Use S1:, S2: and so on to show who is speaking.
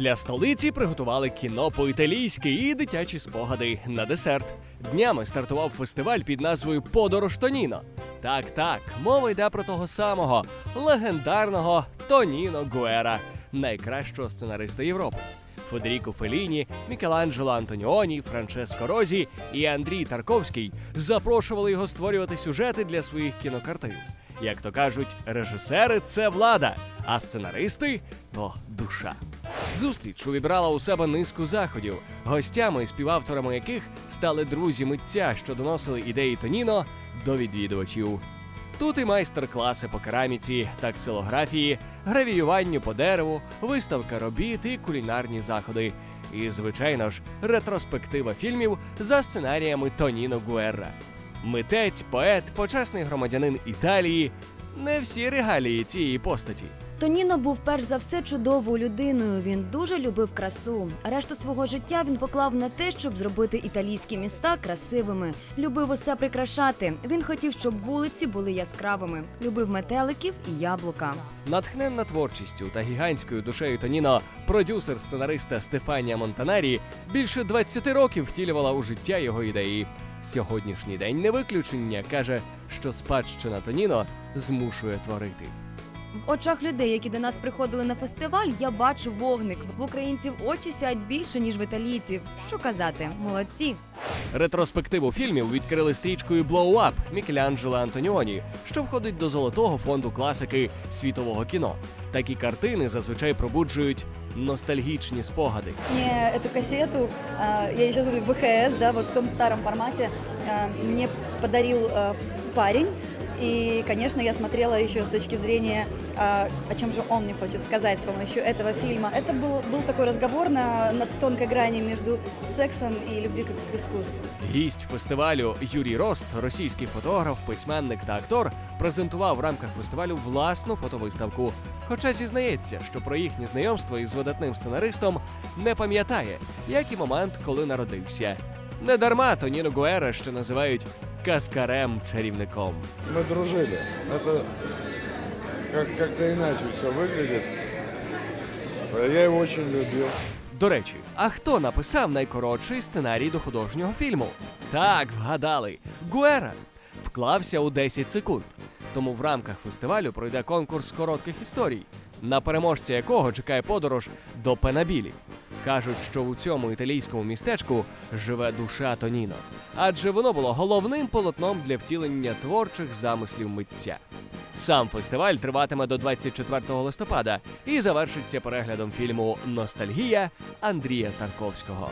S1: Для столиці приготували кіно по-італійськи і дитячі спогади на десерт. Днями стартував фестиваль під назвою Подорож Тоніно. Так, так, мова йде про того самого легендарного Тоніно Гуера, найкращого сценариста Європи. Федеріко Феліні, Мікеланджело Антоніоні, Франческо Розі і Андрій Тарковський запрошували його створювати сюжети для своїх кінокартин. Як то кажуть, режисери це влада, а сценаристи то душа. Зустріч увібрала у себе низку заходів, гостями і співавторами яких стали друзі митця, що доносили ідеї Тоніно до відвідувачів. Тут і майстер-класи по кераміці, таксилографії, гравіюванню по дереву, виставка робіт і кулінарні заходи. І, звичайно ж, ретроспектива фільмів за сценаріями Тоніно Гуерра. Митець, поет, почесний громадянин Італії. Не всі регалії цієї постаті.
S2: Тоніно був перш за все чудовою людиною. Він дуже любив красу. Решту свого життя він поклав на те, щоб зробити італійські міста красивими. Любив усе прикрашати. Він хотів, щоб вулиці були яскравими. Любив метеликів і яблука.
S1: Натхненна творчістю та гігантською душею Тоніно, продюсер сценариста Стефанія Монтанарі більше 20 років втілювала у життя його ідеї. Сьогоднішній день не виключення каже, що спадщина Тоніно змушує творити.
S2: В очах людей, які до нас приходили на фестиваль, я бачу вогник. В українців очі сяють більше ніж в італійців. Що казати, молодці.
S1: Ретроспективу фільмів відкрили стрічкою Blow Up Мікеланджело Антоніоні, що входить до золотого фонду класики світового кіно. Такі картини зазвичай пробуджують ностальгічні спогади.
S3: Мне эту кассету, э, я еще говорю ВХС, да, вот в том старом формате, э, мне подарил э, парень. И, конечно, я смотрела еще с точки зрения, э, о чем же он мне хочет сказать с помощью этого фильма. Это был, был такой разговор на, на тонкой грани между сексом и любви как к искусству.
S1: Гість фестивалю Юрій Рост, російський фотограф, письменник та актор, презентував в рамках фестивалю власну фотовиставку. Хоча зізнається, що про їхнє знайомство із видатним сценаристом не пам'ятає, як і момент, коли народився. Недарма Тоніно Гуера ще називають каскарем-чарівником.
S4: Мы дружили. Это как- как-то иначе все выглядит. Я его очень любил.
S1: До речі, а хто написав найкоротший сценарій до художнього фільму? Так, вгадали. Гуера вклався у 10 секунд. Тому в рамках фестивалю пройде конкурс коротких історій, на переможця якого чекає подорож до Пенабілі. Кажуть, що у цьому італійському містечку живе душа Тоніно, адже воно було головним полотном для втілення творчих замислів митця. Сам фестиваль триватиме до 24 листопада і завершиться переглядом фільму Ностальгія Андрія Тарковського.